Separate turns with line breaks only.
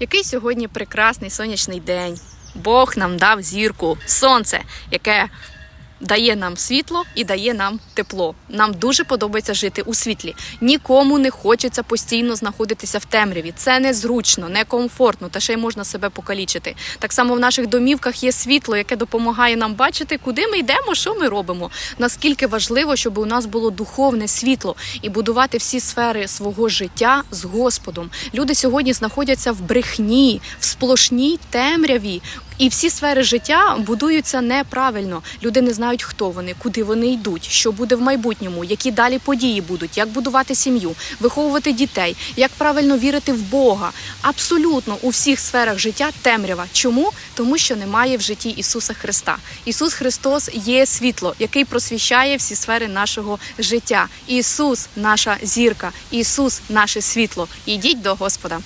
Який сьогодні прекрасний сонячний день. Бог нам дав зірку, сонце, яке дає нам світло і дає нам тепло. Нам дуже подобається жити у світлі. Нікому не хочеться постійно знаходитися в темряві. Це незручно, некомфортно, та ще й можна себе покалічити. Так само в наших домівках є світло, яке допомагає нам бачити, куди ми йдемо, що ми робимо. Наскільки важливо, щоб у нас було духовне світло і будувати всі сфери свого життя з Господом. Люди сьогодні знаходяться в брехні, в сплошній темряві. І всі сфери життя будуються неправильно. Люди не знають, хто вони, куди вони йдуть, що буде в майбутньому, які далі події будуть, як будувати сім'ю, виховувати дітей, як правильно вірити в Бога. Абсолютно у всіх сферах життя темрява. Чому? Тому що немає в житті Ісуса Христа. Ісус Христос є світло, який просвіщає всі сфери нашого життя. Ісус наша зірка, Ісус наше світло. Ідіть до Господа.